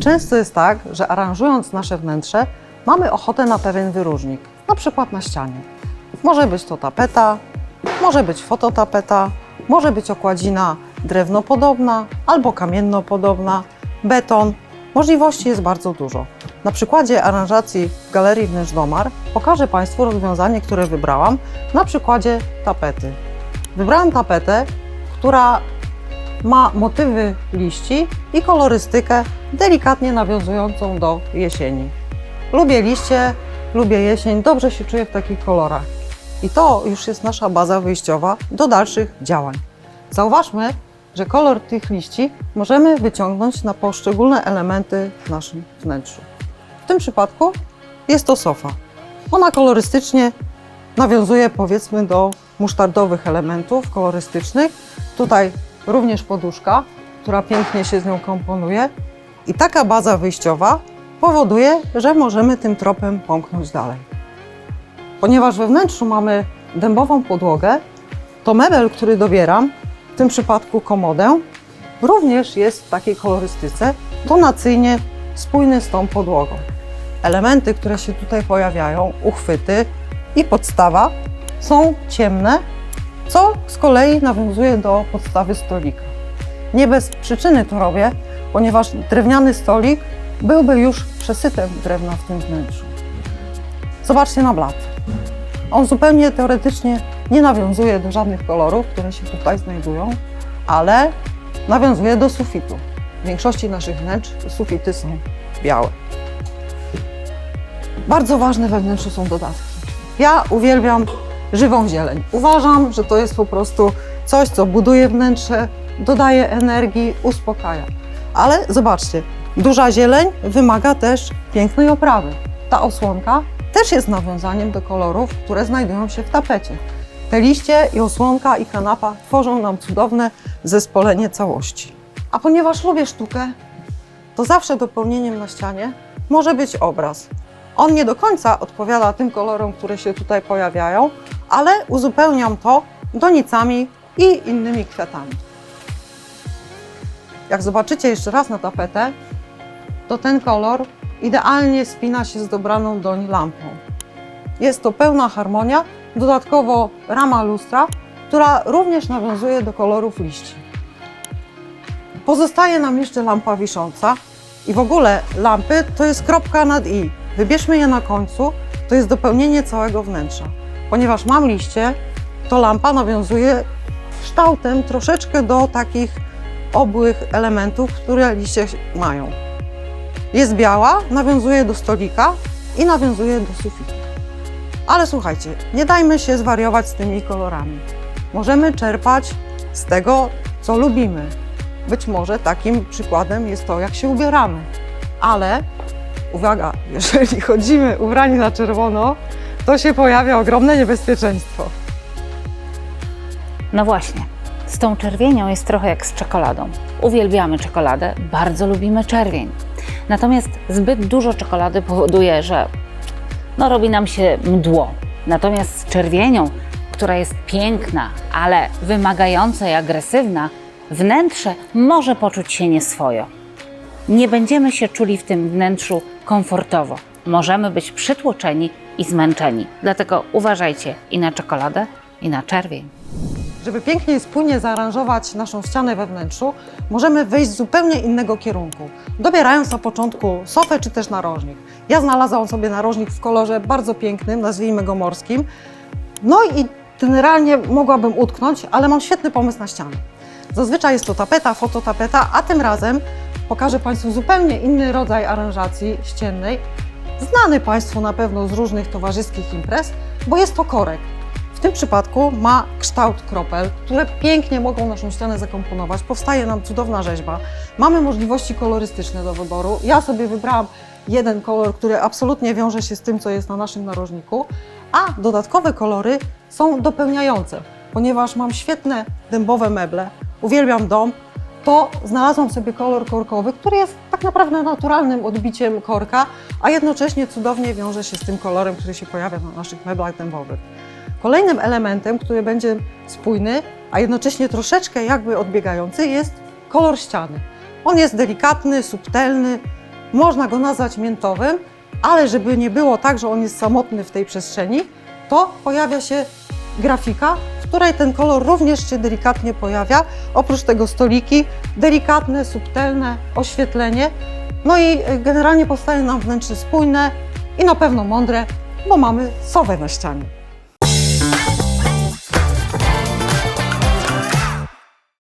Często jest tak, że aranżując nasze wnętrze, mamy ochotę na pewien wyróżnik, na przykład na ścianie. Może być to tapeta, może być fototapeta, może być okładzina drewnopodobna albo kamiennopodobna, beton. Możliwości jest bardzo dużo. Na przykładzie aranżacji w Galerii Wnętrz Domar pokażę Państwu rozwiązanie, które wybrałam na przykładzie tapety. Wybrałam tapetę, która ma motywy liści i kolorystykę delikatnie nawiązującą do jesieni. Lubię liście, lubię jesień, dobrze się czuję w takich kolorach. I to już jest nasza baza wyjściowa do dalszych działań. Zauważmy, że kolor tych liści możemy wyciągnąć na poszczególne elementy w naszym wnętrzu. W tym przypadku jest to sofa. Ona kolorystycznie nawiązuje powiedzmy do musztardowych elementów kolorystycznych. Tutaj również poduszka, która pięknie się z nią komponuje. I taka baza wyjściowa powoduje, że możemy tym tropem pomknąć dalej. Ponieważ we wnętrzu mamy dębową podłogę, to mebel, który dobieram, w tym przypadku komodę, również jest w takiej kolorystyce tonacyjnie spójny z tą podłogą. Elementy, które się tutaj pojawiają, uchwyty i podstawa są ciemne, co z kolei nawiązuje do podstawy stolika. Nie bez przyczyny to robię, ponieważ drewniany stolik byłby już przesytem drewna w tym wnętrzu. Zobaczcie na blat. On zupełnie teoretycznie nie nawiązuje do żadnych kolorów, które się tutaj znajdują, ale nawiązuje do sufitu. W większości naszych wnętrz sufity są białe. Bardzo ważne we wnętrzu są dodatki. Ja uwielbiam żywą zieleń. Uważam, że to jest po prostu coś, co buduje wnętrze, dodaje energii, uspokaja. Ale zobaczcie, duża zieleń wymaga też pięknej oprawy. Ta osłonka też jest nawiązaniem do kolorów, które znajdują się w tapecie. Te liście i osłonka i kanapa tworzą nam cudowne zespolenie całości. A ponieważ lubię sztukę, to zawsze dopełnieniem na ścianie może być obraz. On nie do końca odpowiada tym kolorom, które się tutaj pojawiają, ale uzupełniam to donicami i innymi kwiatami. Jak zobaczycie jeszcze raz na tapetę, to ten kolor idealnie spina się z dobraną doń lampą. Jest to pełna harmonia, dodatkowo rama lustra, która również nawiązuje do kolorów liści. Pozostaje nam jeszcze lampa wisząca i w ogóle lampy to jest kropka nad i. Wybierzmy je na końcu, to jest dopełnienie całego wnętrza. Ponieważ mam liście, to lampa nawiązuje kształtem troszeczkę do takich obłych elementów, które liście mają. Jest biała, nawiązuje do stolika i nawiązuje do sufitu. Ale słuchajcie, nie dajmy się zwariować z tymi kolorami. Możemy czerpać z tego, co lubimy. Być może takim przykładem jest to, jak się ubieramy. Ale uwaga, jeżeli chodzimy ubrani na czerwono, to się pojawia ogromne niebezpieczeństwo. No właśnie, z tą czerwienią jest trochę jak z czekoladą. Uwielbiamy czekoladę, bardzo lubimy czerwień. Natomiast zbyt dużo czekolady powoduje, że no, robi nam się mdło. Natomiast z czerwienią, która jest piękna, ale wymagająca i agresywna, wnętrze może poczuć się nieswojo. Nie będziemy się czuli w tym wnętrzu komfortowo. Możemy być przytłoczeni i zmęczeni. Dlatego uważajcie i na czekoladę, i na czerwień. Żeby pięknie i spójnie zaaranżować naszą ścianę we wnętrzu, możemy wyjść z zupełnie innego kierunku, dobierając na początku sofę czy też narożnik. Ja znalazłam sobie narożnik w kolorze bardzo pięknym, nazwijmy go morskim. No i generalnie mogłabym utknąć, ale mam świetny pomysł na ścianę. Zazwyczaj jest to tapeta, fototapeta, a tym razem pokażę Państwu zupełnie inny rodzaj aranżacji ściennej, znany Państwu na pewno z różnych towarzyskich imprez, bo jest to korek. W tym przypadku ma kształt kropel, które pięknie mogą naszą ścianę zakomponować. Powstaje nam cudowna rzeźba. Mamy możliwości kolorystyczne do wyboru. Ja sobie wybrałam jeden kolor, który absolutnie wiąże się z tym, co jest na naszym narożniku, a dodatkowe kolory są dopełniające. Ponieważ mam świetne dębowe meble, uwielbiam dom, to znalazłam sobie kolor korkowy, który jest tak naprawdę naturalnym odbiciem korka, a jednocześnie cudownie wiąże się z tym kolorem, który się pojawia na naszych meblach dębowych. Kolejnym elementem, który będzie spójny, a jednocześnie troszeczkę jakby odbiegający, jest kolor ściany. On jest delikatny, subtelny, można go nazwać miętowym, ale żeby nie było tak, że on jest samotny w tej przestrzeni, to pojawia się grafika, której ten kolor również się delikatnie pojawia. Oprócz tego stoliki, delikatne, subtelne oświetlenie. No i y, generalnie powstaje nam wnętrze spójne i na pewno mądre, bo mamy sowę na ścianie.